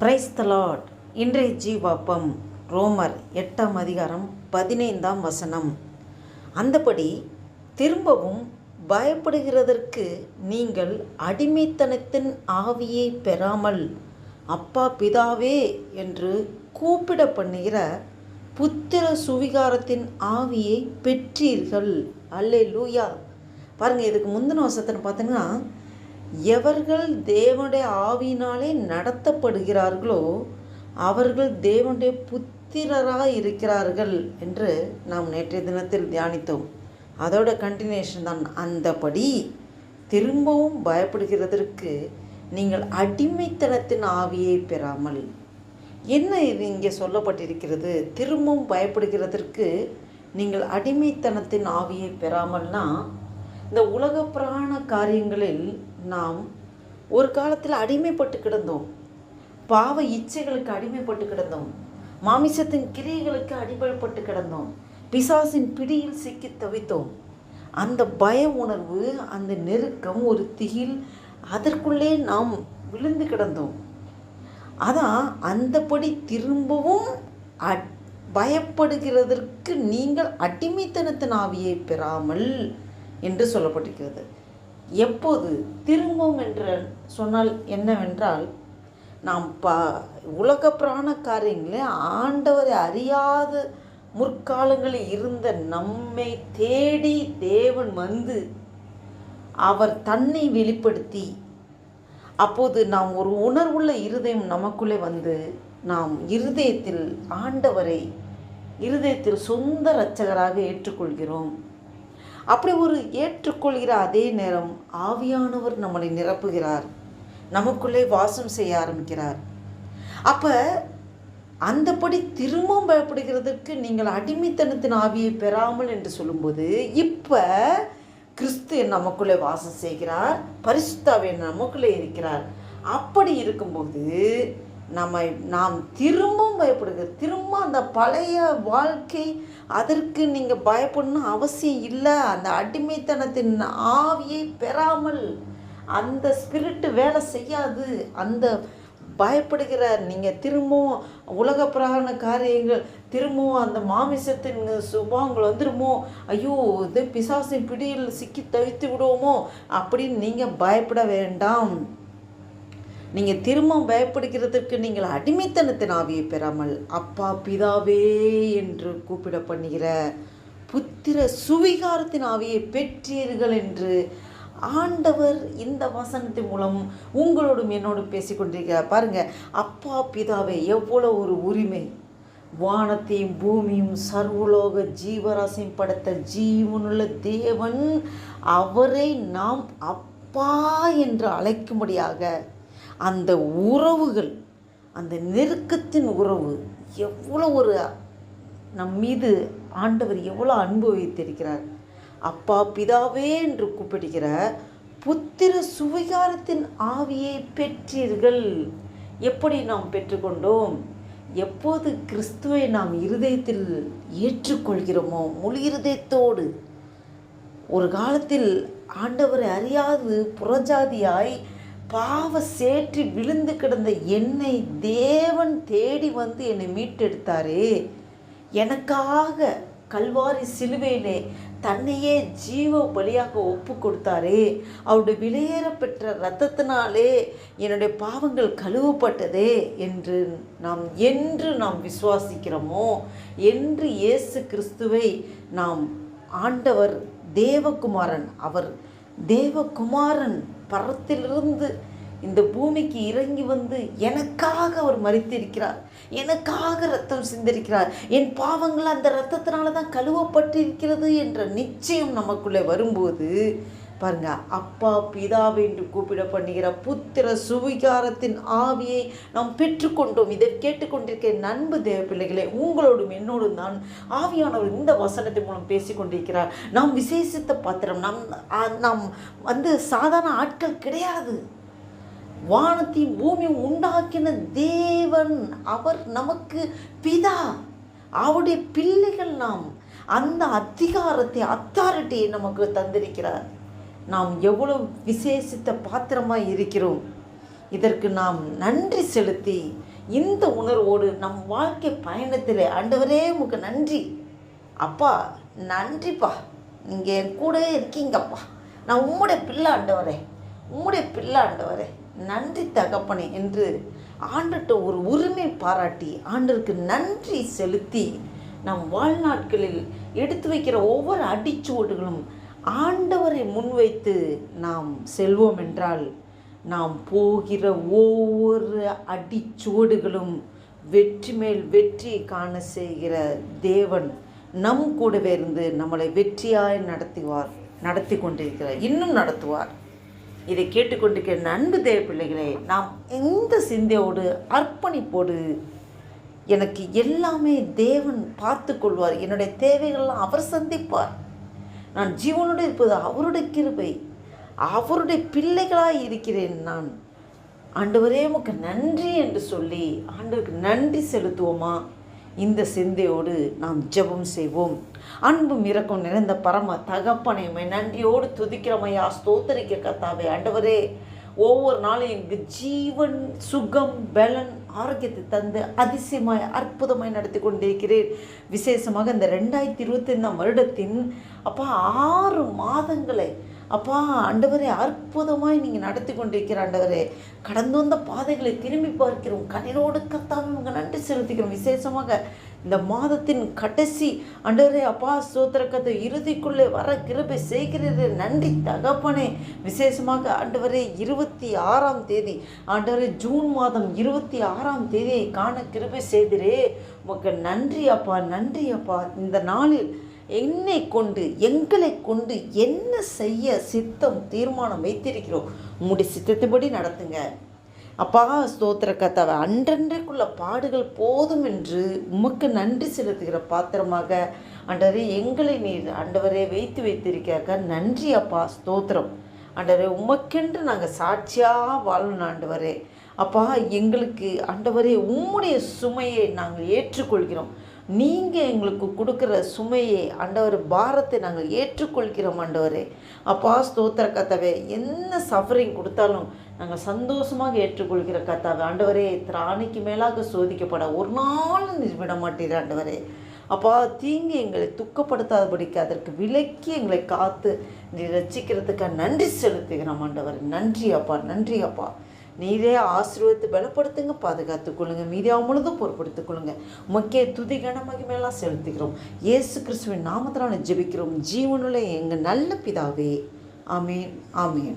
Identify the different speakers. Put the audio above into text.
Speaker 1: Price தலாட் இன்றைய ஜீவாப்பம் ரோமர் எட்டாம் அதிகாரம் பதினைந்தாம் வசனம். அந்தபடி திரும்பவும் பயப்படுகிறதற்கு நீங்கள் அடிமைத்தனத்தின் ஆவியை பெறாமல் அப்பா பிதாவே என்று கூப்பிட பண்ணுகிற புத்திர சுவிகாரத்தின் ஆவியை பெற்றீர்கள். அல்லே லூயா பாருங்கள் இதுக்கு முந்தின வசத்தில் பார்த்தீங்கன்னா எவர்கள் தேவனுடைய ஆவியினாலே நடத்தப்படுகிறார்களோ அவர்கள் தேவனுடைய புத்திரராக இருக்கிறார்கள் என்று நாம் நேற்றைய தினத்தில் தியானித்தோம். அதோட கண்டினியூஷன் தான். அந்தபடி திரும்பவும் பயப்படுகிறதற்கு நீங்கள் அடிமைத்தனத்தின் ஆவியை பெறாமல் என்ன இது இங்கே சொல்லப்பட்டிருக்கிறது? திரும்பவும் பயப்படுகிறதற்கு நீங்கள் அடிமைத்தனத்தின் ஆவியை பெறாமல்னா இந்த உலக பிராண காரியங்களில் நாம் ஒரு காலத்தில் அடிமைப்பட்டு கிடந்தோம். பாவ இச்சைகளுக்கு அடிமைப்பட்டு கிடந்தோம். மாமிசத்தின் கிரியைகளுக்கு அடிமைப்பட்டு கிடந்தோம். பிசாசின் பிடியில் சிக்கி தவித்தோம். அந்த பய உணர்வு அந்த நெருக்கம் ஒரு திகில் அதற்குள்ளே நாம் விழுந்து கிடந்தோம். அதான் அந்தபடி திரும்பவும் அட் பயப்படுகிறதற்கு நீங்கள் அடிமைத்தனத்தின் ஆவியை பெறாமல் என்று சொல்லப்பட்டிருக்கிறது. எப்போது திரும்பும் என்று சொன்னால் என்னவென்றால் நாம் ப உலக பிராண காரியங்களே ஆண்டவரை அறியாத முற்காலங்களில் இருந்த நம்மை தேடி தேவன் வந்து அவர் தன்னை வெளிப்படுத்தி அப்போது நாம் ஒரு உணர்வுள்ள இருதயம் நமக்குள்ளே வந்து நாம் இருதயத்தில் ஆண்டவரை இருதயத்தில் சொந்த இரட்சகராக ஏற்றுக்கொள்கிறோம். அப்படி ஒரு ஏற்றுக்கொள்கிற அதே நேரம் ஆவியானவர் நம்மளை நிரப்புகிறார். நமக்குள்ளே வாசம் செய்ய ஆரம்பிக்கிறார். அப்போ அந்தபடி திரும்பவும் பயப்படுகிறதுக்கு நீங்கள் அடிமைத்தனத்தின் ஆவியை பெறாமல் என்று சொல்லும்போது இப்போ கிறிஸ்து நமக்குள்ளே வாசம் செய்கிறார் பரிசுத்தாவே நமக்குள்ளே இருக்கிறார். அப்படி இருக்கும்போது நம்ம நாம் திரும்ப திரும்பவும் பயப்படுகிறது திரும்ப அந்த பழைய வாழ்க்கை அதற்கு நீங்கள் பயப்படணும் அவசியம் இல்லை. அந்த அடிமைத்தனத்தின் ஆவியை பெறாமல் அந்த ஸ்பிரிட்டு வேலை செய்யாது. அந்த பயப்படுகிற நீங்கள் திரும்பவும் உலக பிராண காரியங்கள் திரும்பவும் அந்த மாமிசத்தின் சுபாவங்கள் வந்துடுமோ ஐயோ இது பிசாசின் பிடியில் சிக்கி தவித்து விடுவோமோ? அப்படின்னு நீங்கள் பயப்பட வேண்டாம். நீங்கள் திரும்ப பயப்படுகிறதற்கு நீங்கள் அடிமைத்தனத்தின் ஆவியை பெறாமல் அப்பா பிதாவே என்று கூப்பிட பண்ணுகிற புத்திர சுவிகாரத்தின் ஆவியை பெற்றீர்கள் என்று ஆண்டவர் இந்த வசனத்தின் மூலம் உங்களோடும் என்னோடும் பேசிக்கொண்டிருக்கிறார் பாருங்க அப்பா பிதாவை எவ்வளோ ஒரு உரிமை. வானத்தையும் பூமியும் சர்வலோக ஜீவராசியும் படைத்த ஜீவனுள்ள தேவன் அவரை நாம் அப்பா என்று அழைக்கும்படியாக அந்த உறவுகள் அந்த நெருக்கத்தின் உறவு எவ்வளோ ஒரு நம் மீது ஆண்டவர் எவ்வளோ அன்பு வைத்திருக்கிறார். அப்பா பிதாவே என்று கூப்பிடுகிற புத்திர சுவிகாரத்தின் ஆவியை பெற்றீர்கள். எப்படி நாம் பெற்றுக்கொண்டோம்? எப்போது கிறிஸ்துவை நாம் இருதயத்தில் ஏற்றுக்கொள்கிறோமோ முழு இருதயத்தோடு. ஒரு காலத்தில் ஆண்டவரை அறியாது புறஜாதியாய் பாவ சேற்றி விழுந்து கிடந்த என்னை தேவன் தேடி வந்து என்னை மீட்டெடுத்தாரே. எனக்காக கல்வாரி சிலுவையிலே தன்னையே ஜீவ பலியாக ஒப்பு கொடுத்தாரே. அவருடைய விலையேற பெற்ற ரத்தத்தினாலே என்னுடைய பாவங்கள் கழுவப்பட்டதே என்று நாம் என்று நாம் விசுவாசிக்கிறோமோ? என்று இயேசு கிறிஸ்துவை நாம் ஆண்டவர் தேவகுமாரன் அவர் தேவகுமாரன் பரத்திலிருந்து இந்த பூமிக்கு இறங்கி வந்து எனக்காக அவர் மறித்திருக்கிறார். எனக்காக ரத்தம் சிந்திருக்கிறார். என் பாவங்கள் அந்த ரத்தத்தினால தான் கழுவப்பட்டிருக்கிறது என்ற நிச்சயம் நமக்குள்ளே வரும்போது பாருங்க அப்பா பிதாவை என்று கூப்பிட பண்ணுகிற புத்திர சுவிகாரத்தின் ஆவியை நாம் பெற்றுக்கொண்டோம். இதை கேட்டுக்கொண்டிருக்க நண்பு தேவ பிள்ளைகளே உங்களோடும் என்னோடும் தான் ஆவியானவர் இந்த வசனத்தின் மூலம் பேசிக்கொண்டிருக்கிறார். நாம் விசேஷித்த பாத்திரம் நம் நாம் வந்து சாதாரண ஆட்கள் கிடையாது. வானத்தையும் பூமியும் உண்டாக்கின தேவன் அவர் நமக்கு பிதா. அவருடைய பிள்ளைகள் நாம். அந்த அதிகாரத்தை அத்தாரிட்டியை நமக்கு தந்திருக்கிறார். நாம் எவ்வளவு விசேஷித்த பாத்திரமாக இருக்கிறோம். இதற்கு நாம் நன்றி செலுத்தி இந்த உணர்வோடு நம் வாழ்க்கை பயணத்தில் ஆண்டவரே உமக்கு நன்றி. அப்பா நன்றிப்பா. நீங்கள் என் கூட இருக்கீங்கப்பா. நான் உம்முடைய பிள்ளை ஆண்டவரே. உம்முடைய பிள்ளை ஆண்டவரே. நன்றி தகப்பனே என்று ஆண்டுகிட்ட ஒரு உரிமை பாராட்டி ஆண்டருக்கு நன்றி செலுத்தி நம் வாழ்நாட்களில் எடுத்து வைக்கிற ஒவ்வொரு அடிச்சுவடுகளும் ஆண்டவரை முன்வைத்து நாம் செல்வோம் என்றால் நாம் போகிற ஒவ்வொரு அடிச்சுவடுகளும் வெற்றி மேல் வெற்றி காண செய்கிற தேவன் நம் கூடவே இருந்து நம்மளை வெற்றியாய் நடத்துவார் நடத்தி கொண்டிருக்கிறார் இன்னும் நடத்துவார். இதை கேட்டுக்கொண்டிருக்கிற நண்பு தேவ பிள்ளைகளே நாம் இந்த சிந்தையோடு அர்ப்பணிப்போடு எனக்கு எல்லாமே தேவன் பார்த்து கொள்வார் என்னுடைய தேவைகள்லாம் அவர் சந்திப்பார். நான் ஜீவனோடு இருப்பது அவருடைய கிருபை. அவருடைய பிள்ளைகளாக இருக்கிறேன் நான். ஆண்டவரே உமக்கு நன்றி என்று சொல்லி ஆண்டவருக்கு நன்றி செலுத்துவோமா? இந்த சிந்தையோடு நாம் ஜெபம் செய்வோம். அன்பும் இறக்கம் நிறைந்த பரம தகப்பனையுமே நன்றியோடு துதிக்கிறமையா ஸ்தோத்தரிக்க கத்தாவே ஆண்டவரே. ஒவ்வொரு நாளும் எங்களுக்கு ஜீவன் சுகம் பலன் ஆரோக்கியத்தை தந்து அதிசயமாய் அற்புதமாய் நடத்தி கொண்டிருக்கிறேன். விசேஷமாக இந்த ரெண்டாயிரத்தி இருபத்தைந்தாம் வருடத்தின் அப்பா ஆறு மாதங்களை அப்பா ஆண்டவரே அற்புதமாய் நீங்கள் நடத்தி கொண்டிருக்கிற ஆண்டவரே கடந்து வந்த பாதைகளை திரும்பி பார்க்கிறோம். கண்ணீரோடு கத்தாமல் உங்கள் நன்றி செலுத்திக்கிறோம். விசேஷமாக இந்த மாதத்தின் கடைசி ஆண்டவரே அப்பா சோத்திர இறுதிக்குள்ளே வர கிருபை செய்கிறது. நன்றி தகப்பனே. விசேஷமாக ஆண்டவரே இருபத்தி ஆறாம் தேதி ஆண்டவரே ஜூன் மாதம் இருபத்தி ஆறாம் தேதியை காண கிருபை செய்திரே. உமக்கு நன்றி அப்பா நன்றி அப்பா. இந்த நாளில் என்னை கொண்டு எங்களை கொண்டு என்ன செய்ய சித்தம் தீர்மானம் வைத்திருக்கிறோம். உங்களுடைய சித்தத்தின்படி நடத்துங்க. அப்பா ஸ்தோத்திர கத்தாவை அன்றன்றைக்குள்ள பாடுகள் போதும் என்று உமக்கு நன்றி செலுத்துகிற பாத்திரமாக ஆண்டவரே எங்களை நீர் ஆண்டவரே வைத்து வைத்திருக்காக்க நன்றி அப்பா ஸ்தோத்திரம். ஆண்டவரே உமக்கென்று நாங்கள் சாட்சியாக வாழணும் ஆண்டவரே. அப்பா எங்களுக்கு ஆண்டவரே உம்முடைய சுமையை நாங்கள் ஏற்றுக்கொள்கிறோம். நீங்கள் எங்களுக்கு கொடுக்குற சுமையை ஆண்டவர் பாரத்தை நாங்கள் ஏற்றுக்கொள்கிறோம் ஆண்டவரே. அப்பா ஸ்தோத்திர கத்தாவே என்ன சஃபரிங் கொடுத்தாலும் நாங்கள் சந்தோஷமாக ஏற்றுக்கொள்கிற கத்தாக ஆண்டவரே திராணிக்கு மேலாக சோதிக்கப்பட ஒரு நாள் நீர் விட மாட்டீர் ஆண்டவரே. அப்பா தீங்கு எங்களை துக்கப்படுத்தாதபடிக்கு அதற்கு விலக்கி எங்களை காத்து நீ ரசிக்கிறதுக்காக நன்றி செலுத்துகிறோம் ஆண்டவர். நன்றி அப்பா நன்றி அப்பா. நீரே ஆசீர்வதித்து பலப்படுத்துங்க பாதுகாத்துக் கொள்ளுங்க மீதியாக முழுதும் பொறுப்படுத்திக் கொள்ளுங்க. முக்கிய துதி கனமகிமையெல்லாம் செலுத்துகிறோம். இயேசு கிறிஸ்துவின் நாமத்தினால ஜெபிக்கிறோம். ஜீவனுள்ள எங்கள் நல்ல பிதாவே. ஆமேன் ஆமேன்.